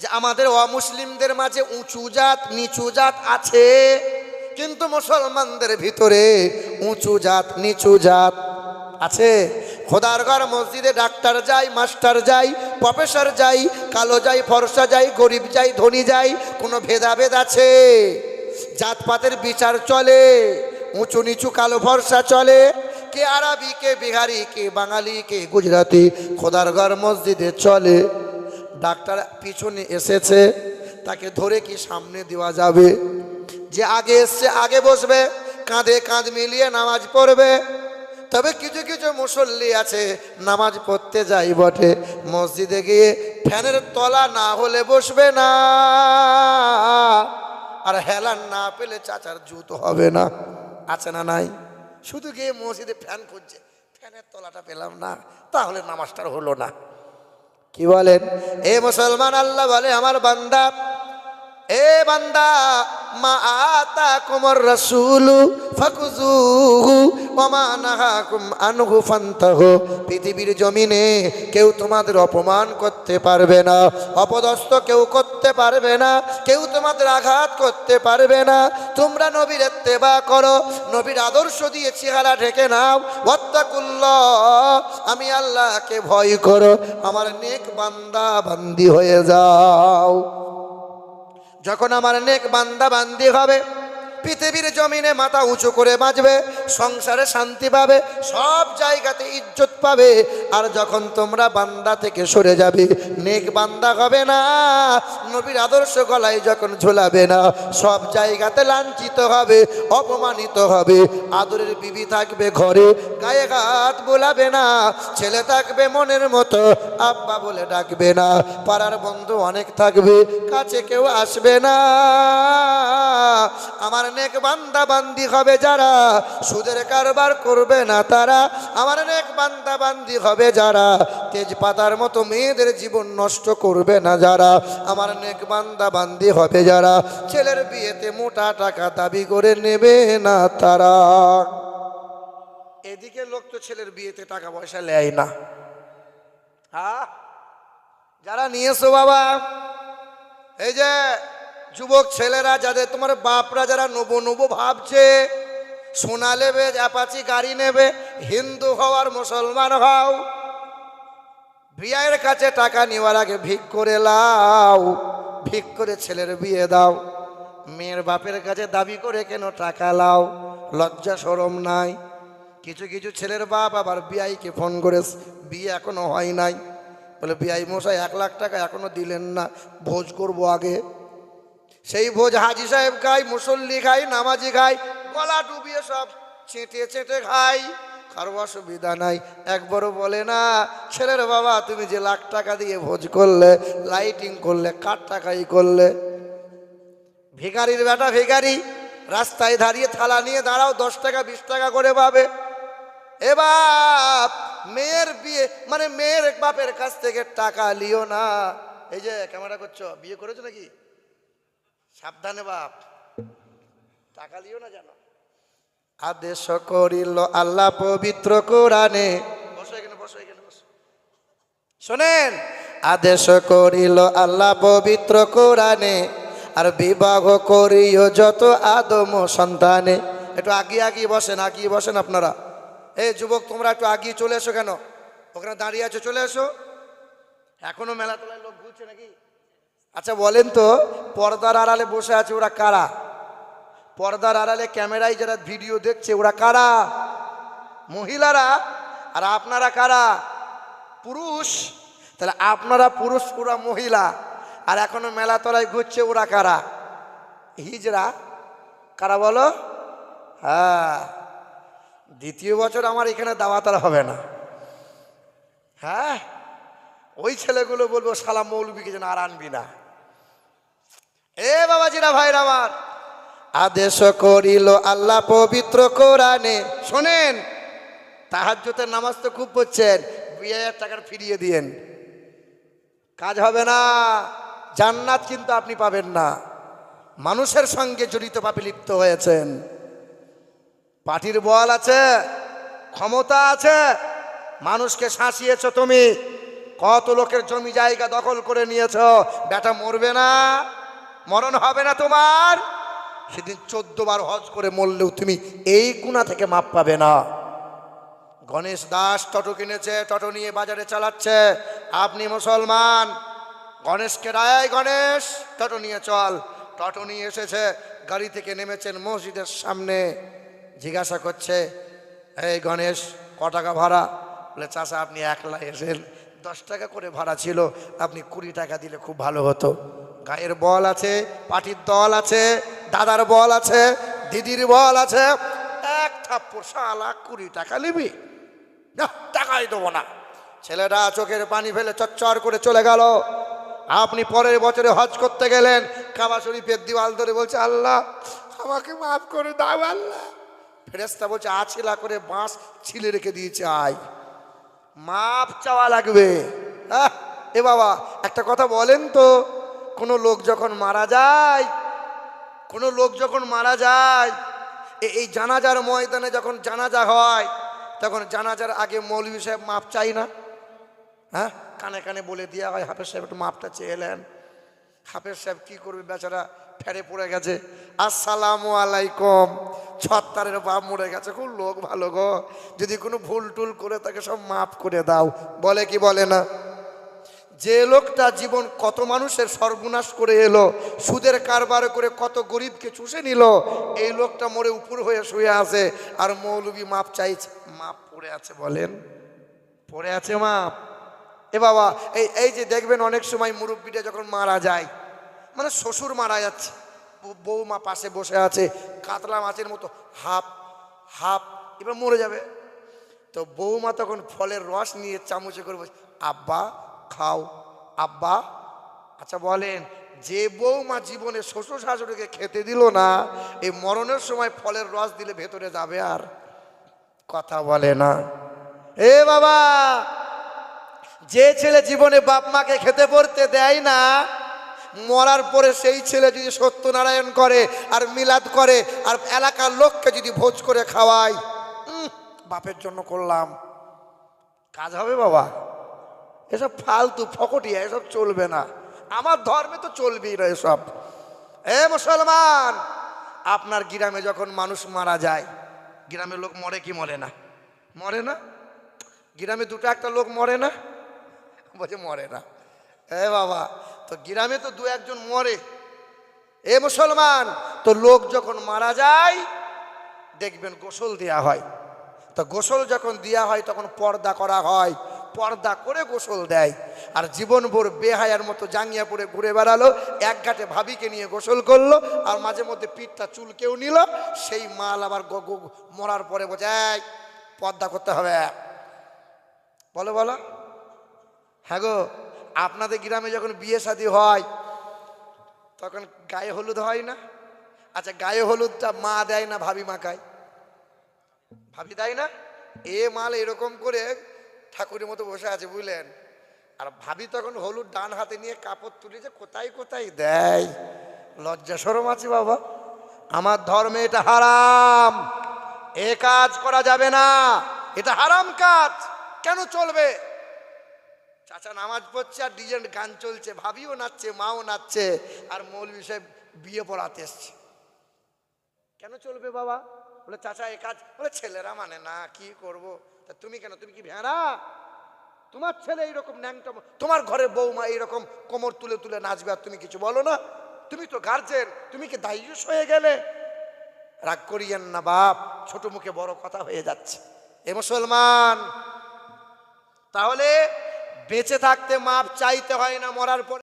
যে আমাদের অমুসলিমদের মাঝে উঁচু জাত, নিচু জাত আছে। কিন্তু মুসলমানদের ভিতরে উঁচু জাত, নিচু জাত আছে। খোদারগড় মসজিদে ডাক্তার যাই, মাস্টার যাই, প্রফেসর যাই, কালো যাই, ফর্সা যাই, গরিব যাই, ধনী যাই, কোনো ভেদাভেদ আছে। জাতপাতের বিচার চলে, উঁচু নিচু কালো ফর্সা চলে। কে আরবি, কে বিহারি, কে বাঙালি, কে গুজরাটি খোদারগড় মসজিদে চলে। ডাক্তার পিছনে এসেছে, তাকে ধরে কি সামনে দেওয়া যাবে? যে আগে এসছে, আগে বসবে, কাঁধে কাঁধ মিলিয়ে নামাজ পড়বে। তবে কিছু কিছু মুসল্লি আছে, নামাজ পড়তে যাই বটে। মসজিদে গিয়ে ফ্যানের তলা না হলে বসবে না। আর হেলান না পেলে চাচার জুত হবে না। আছে না নাই? শুধু গিয়ে মসজিদে ফ্যান খুঁজছে। ফ্যানের তলাটা পেলাম না, তাহলে নামাজটার হলো না। কি বলেন? এ মুসলমান আল্লাহ বলে আমার বান্দা এ বান্দা মা আতা কুমর রসুলু ফাকুজুহু ওমা নাহাকুম আনহু ফান্তাহু। পৃথিবীর জমিনে কেউ তোমাদের অপমান করতে পারবে না, অপদস্থ কেউ করতে পারবে না, কেউ তোমাদের আঘাত করতে পারবে না। তোমরা নবীর এত্তেবা করো, নবীর আদর্শ দিয়ে চেহারা ঢেকে নাও। ওয়াত্তাকুল্লাহ, আমি আল্লাহকে ভয় করো, আমার নেক বান্দা বান্দি হয়ে যাও। যখন আমার নেক বান্দা বান্দি হবে পৃথিবীর জমিনে মাথা উঁচু করে বাঁচবে, সংসারে শান্তি পাবে, সব জায়গাতে ইজ্জত পাবে। আর যখন তোমরা বান্দা থেকে সরে যাবে, নেক বান্দা হবে না, নবীর আদর্শ গলায় যখন ঝোলাবে না, সব জায়গাতে লাঞ্ছিত হবে, অপমানিত হবে। আদরের বিবি থাকবে ঘরে, গায়ে হাত বোলাবে না, ছেলে থাকবে মনের মতো, আব্বা বলে ডাকবে না, পাড়ার বন্ধু অনেক থাকবে, কাছে কেউ আসবে না। আমার নেক বান্দা বান্দি হবে যারা, সুদের কারবার করবে না তারা। আমার নেক বান্দা বান্দি হবে যারা, তেজপাতার মতো মেয়েদের জীবন নষ্ট করবে না যারা। আমার নেক বান্দা বান্দি হবে যারা, ছেলের বিয়েতে মোটা টাকা দাবি করে নেবে না তারা। এদিকে লোক তো ছেলের বিয়েতে টাকা পয়সা নেয় না। হ্যাঁ? যারা নিয়েছো বাবা, এই যে যুবক ছেলেরা, যাদের তোমার বাপরা যারা নবো নবো ভাবছে, সোনা নেবে, অ্যাপাচি গাড়ি নেবে, হিন্দু হওয়ার মুসলমান হও বিয়ের কাছে টাকা নেওয়ার আগে ভিক করে লাও, ভিক করে ছেলের বিয়ে দাও, মেয়ের বাপের কাছে দাবি করে কেন টাকা লাও, লজ্জা সরম নাই, কিছু কিছু ছেলের বাপ আবার বিআইকে ফোন করে, বিয়ে এখনও হয় নাই, বলে বিআই মশাই এক লাখ টাকা এখনও দিলেন না, ভোজ করব আগে সেই ভোজ হাজি সাহেব খাই, মুসল্লি খাই, নামাজি খাই, গলা ডুবিয়ে সব চেটে চেটে খাই। কারও অসুবিধা নাই। একবারও বলে না, ছেলের বাবা, তুমি যে লাখ টাকা দিয়ে ভোজ করলে লাইটিং করলে কার টাকাই করলে, ভিখারির বেটা ভিখারি, রাস্তায় দাঁড়িয়ে থালা নিয়ে দাঁড়াও, দশ টাকা, বিশ টাকা করে পাবে। এ বাপ, মেয়ের বিয়ে মানে মেয়ের বাপের কাছ থেকে টাকা লিও না। এই যে, ক্যামেরা করছ, বিয়ে করেছ নাকি? সাবধানে বাপ। টাকা লিও না জানো আদেশ করিল আল্লাহ পবিত্র কোরআনে। বসো এখানে বসো এখানে বসো। শোনেন। আদেশ করিল আল্লাহ পবিত্র কোরআনে। আর বিবাহ করিও যত আদম সন্তানে। একটু আগিয়ে আগিয়ে বসেন আগিয়ে বসেন আপনারা। এই যুবক তোমরা একটু আগিয়ে চলে এসো কেন? ওখানে দাঁড়িয়ে আছো চলে এসো। এখনও মেলা তোলায় লোক ঘুরছে নাকি? আচ্ছা বলেন তো, পর্দার আড়ালে বসে আছে ওরা কারা? পর্দার আড়ালে ক্যামেরায় যারা ভিডিও দেখছে, ওরা কারা? মহিলারা? আর আপনারা কারা? পুরুষ? তাহলে আপনারা পুরুষ পুরা মহিলা। আর এখনও মেলা তলায় ঘুরছে, ওরা কারা? হিজরা। কারা বলো? হ্যাঁ। দ্বিতীয় বছর আমার এখানে দাওয়াতার হবে না। হ্যাঁ? ওই ছেলেগুলো বলব সালাম মৌলবীকে যেন আর আনবি না। এ বাবাজিরা ভাইরা আমার। আদেশ করিল আল্লাহ পবিত্র কোরআনে। শোনেন তাহাজ্জতের নামাজ তো খুব পড়ছেন দুই হাজার টাকার ফিরিয়ে দিয়েন। কাজ হবে না জান্নাত কিন্তু আপনি পাবেন না। মানুষের সঙ্গে জড়িত পাপে লিপ্ত হয়েছেন। পার্টির বল আছে ক্ষমতা আছে মানুষকে শাসিয়েছ তুমি। কত লোকের জমি জায়গা দখল করে নিয়েছ বেটা মরবে না। মরণ হবে না তোমার। সেদিন বার হজ করে মরলেও তুমি এই কুনা থেকে মাপ পাবে না। গণেশ দাস টটো কিনেছে, টটো নিয়ে বাজারে চালাচ্ছে। আপনি মুসলমান, গণেশকে রায় গণেশ, টটো নিয়ে চল। টটো নিয়ে এসেছে, গাড়ি থেকে নেমেছেন মসজিদের সামনে। জিজ্ঞাসা করছে, এই গণেশ, ক টাকা ভাড়া? বলে চাষা আপনি একলা এসেন। দশ টাকা করে ভাড়া ছিল, আপনি কুড়ি টাকা দিলে খুব ভালো হতো। গায়ের বল আছে, পাটির দল আছে, দাদার বল আছে, দিদির বল আছে। এক থাপ্পড়, শালা, কুড়ি টাকা নিবি? না, টাকাই দেবো না। ছেলেটা চোখের পানি ফেলে চচ্চর করে চলে গেল। আপনি পরের বছরে হজ করতে গেলেন। কাবা শরীফের দিওয়াল ধরে বলছে, আল্লাহ, আমাকে মাফ করে দাও, আল্লাহ। ফেরেস্তা বলছে, আছিলা করে বাঁশ ছিলে রেখে দিয়েছে, আয়। মাপ চাওয়া লাগবে। এ বাবা, একটা কথা বলেন তো। কোনো লোক যখন মারা যায়, কোনো লোক যখন মারা যায় এই জানাজার ময়দানে যখন জানাজা হয়, তখন জানাজার আগে মৌলভী সাহেব মাপ চাই না। হ্যাঁ? কানে কানে বলে দেওয়া হয়, হাফেজ সাহেব একটু মাপটা চেয়ে এলেন হাফেজ সাহেব কি করবে বেচারা, ফেরে পড়ে গেছে। আসসালামু আলাইকুম। ছত্তারের বাপ মরে গেছে। খুব লোক ভালো গো। যদি কোনো ভুল টুল করে তাকে সব মাফ করে দাও। বলে কি বলে না? যে লোকটা জীবন কত মানুষের সর্বনাশ করে এলো, সুদের কারবার করে কত গরিবকে চুষে নিল, এই লোকটা মরে উপর হয়ে শুয়ে আছে। আর মৌলবী মাপ চাইছে, মাপ পড়ে আছে বলেন? পড়ে আছে মাপ। এ বাবা, এই এই যে দেখবেন অনেক সময় মুরব্বীটা যখন মারা যায় মানে শ্বশুর মারা যাচ্ছে বৌমা পাশে বসে আছে, কাতলা মাছের মতো হাফ হাফ, এবার মরে যাবে। তো বৌমা তখন ফলের রস নিয়ে চামচে করে বলছে, আব্বা খাও। আব্বা আচ্ছা বলেন, যে বৌমা জীবনে শ্বশুর শাশুড়িকে খেতে দিল না, এই মরণের সময় ফলের রস দিলে ভেতরে যাবে আর? কথা বলে না। এ বাবা, যে ছেলে জীবনে বাপ মাকে খেতে পড়তে দেয় না, মরার পরে সেই ছেলে যদি সত্যনারায়ণ করে আর মিলাদ করে আর এলাকার লোককে যদি ভোজ করে খাওয়ায় বাপের জন্য করলাম। কাজ হবে বাবা। এসব ফালতু ফকটিয়া, এসব চলবে না। আমার ধর্মে তো চলবেই না এসব। এ মুসলমান, আপনার গ্রামে যখন মানুষ মারা যায়, গ্রামের লোক মরে কি মরে না? মরে না? গ্রামে দুটো একটা লোক মরে না? বলছে মরে না। এ বাবা, তো গ্রামে তো দু একজন মরে। এ মুসলমান, তো লোক যখন মারা যায়, দেখবেন গোসল দেয়া হয়। তো গোসল যখন দেওয়া হয়, তখন পর্দা করা হয়। পর্দা করে গোসল দেয়। আর জীবনভর বেহায়ার মতো জাঙ্গিয়া পরে ঘুরে বেড়ালো, এক ঘাটে ভাবিকে নিয়ে গোসল করল, আর মাঝে মধ্যে পিঠটা চুলকেও নিল। সেই মাল আবার মরার পরে বোঝায় পর্দা করতে হবে। বলো বলো। হ্যাঁ গো, আপনাদের গ্রামে যখন বিয়ে শাদী হয়, তখন গায়ে হলুদ হয় না? আচ্ছা গায়ে হলুদটা মা দেয় না, ভাবি মাখায় ভাবি দেয় না? এ মাল এরকম করে ঠাকুরের মতো বসে আছে, বুঝলেন? আর ভাবি তখন হলুদ ডান হাতে নিয়ে কাপড় তুলে যে কোথায় কোথায়? দেয়। লজ্জা সরম আছে বাবা। আমার ধর্মে এটা হারাম। এ কাজ করা যাবে না। এটা হারাম কাজ। কেন চলবে? চাচা নামাজ পড়ছে আর ডিজেন্ট গান চলছে। ভাবিও নাচছে, মাও নাচছে, আর মৌলবি সাহেব বিয়ে পড়াতে এসছে। কেন চলবে বাবা? বলে, চাচা, এ কাজ বলে, ছেলেরা মানে না, কি করব? তা তুমি কেন? তুমি কি ভেড়া? তোমার ছেলে এইরকম ন্যাংটা তোমার ঘরে বৌমা এইরকম কোমর তুলে তুলে নাচবে আর তুমি কিছু বলো না? তুমি তো গার্জেন তুমি কি দায়ুষ হয়ে গেলে? রাগ করিয়েন না বাপ, ছোট মুখে বড় কথা হয়ে যাচ্ছে। এ মুসলমান, তাহলে বেঁচে থাকতে মাপ চাইতে হয় না, মরার পর